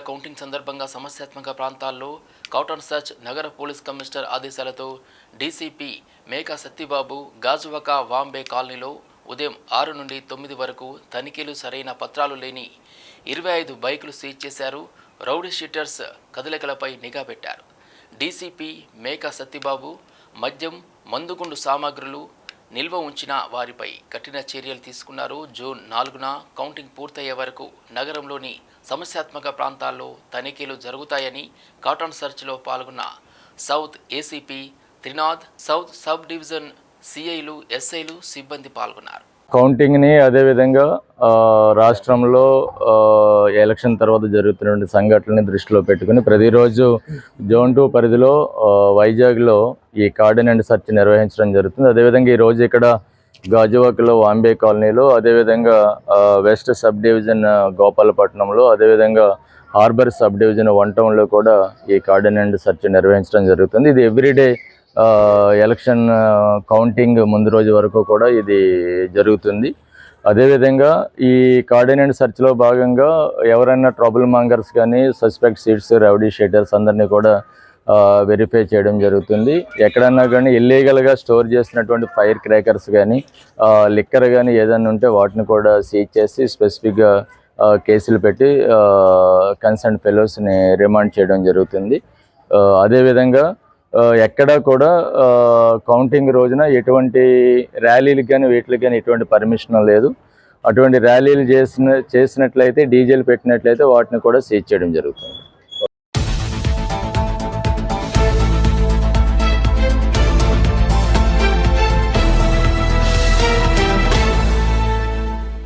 Counting సందర్భంగా సమస్యాత్మక ప్రాంతాల్లో కౌటన్ సర్చ్ నగర పోలీస్ కమిషనర్ ఆదేశాలతో డీసీపీ మేకా సత్యబాబు గాజువక వాంబే కాలనీలో ఉదయం ఆరు నుండి తొమ్మిది వరకు తనిఖీలు సరైన పత్రాలు లేని ఇరవై ఐదు బైకులు సీజ్ చేశారు. రౌడీ షీటర్స్ కదలికలపై నిఘా పెట్టారు. డీసీపీ మేకా సత్యబాబు మద్యం మందుగుండు సామాగ్రులు నిల్వ ఉంచిన వారిపై కఠిన చర్యలు తీసుకున్నారు. జూన్ నాలుగున కౌంటింగ్ పూర్తయ్యే వరకు నగరంలోని సమస్యాత్మక ప్రాంతాల్లో తనిఖీలు జరుగుతాయని కాటన్ సర్చ్లో పాల్గొన్న south ACP Trinath south sub division సిఐలు ఎస్ఐలు సిబ్బంది పాల్గొన్నారు. కౌంటింగ్ని అదేవిధంగా రాష్ట్రంలో ఎలక్షన్ తర్వాత జరుగుతున్న సంఘటనని దృష్టిలో పెట్టుకుని ప్రతిరోజు జోన్ టూ పరిధిలో వైజాగ్లో ఈ కార్డెన్ అండ్ సర్చ్ నిర్వహించడం జరుగుతుంది. అదేవిధంగా ఈరోజు ఇక్కడ గాజువాకలో వాంబే కాలనీలో అదేవిధంగా వెస్ట్ సబ్ డివిజన్ గోపాలపట్నంలో అదేవిధంగా హార్బర్ సబ్ డివిజన్ వన్ టౌన్లో కూడా ఈ కార్డన్ అండ్ సర్చ్ నిర్వహించడం జరుగుతుంది. ఇది ఎవ్రీడే ఎలక్షన్ కౌంటింగ్ ముందు రోజు వరకు కూడా ఇది జరుగుతుంది. అదేవిధంగా ఈ కార్డినెంట్ సెర్చ్లో భాగంగా ఎవరైనా ట్రబుల్ మాంగర్స్ కానీ సస్పెక్ట్ సీట్స్ రౌడీ షేటర్స్ అందరినీ కూడా వెరిఫై చేయడం జరుగుతుంది. ఎక్కడన్నా కానీ ఇల్లీగల్గా స్టోర్ చేసినటువంటి ఫైర్ క్రాకర్స్ కానీ లిక్కర్ కానీ ఏదైనా ఉంటే వాటిని కూడా సీజ్ చేసి స్పెసిఫిక్గా కేసులు పెట్టి కన్సర్న్ ఫెలోస్ని రిమాండ్ చేయడం జరుగుతుంది. అదేవిధంగా ఎక్కడా కూడా కౌంటింగ్ రోజున ఎటువంటి ర్యాలీలకు కానీ వీటికి కానీ ఎటువంటి పర్మిషన్ లేదు. అటువంటి ర్యాలీలు చేసిన చేసినట్లయితే డీజేలు పెట్టినట్లయితే వాటిని కూడా సీజ్ చేయడం జరుగుతుంది.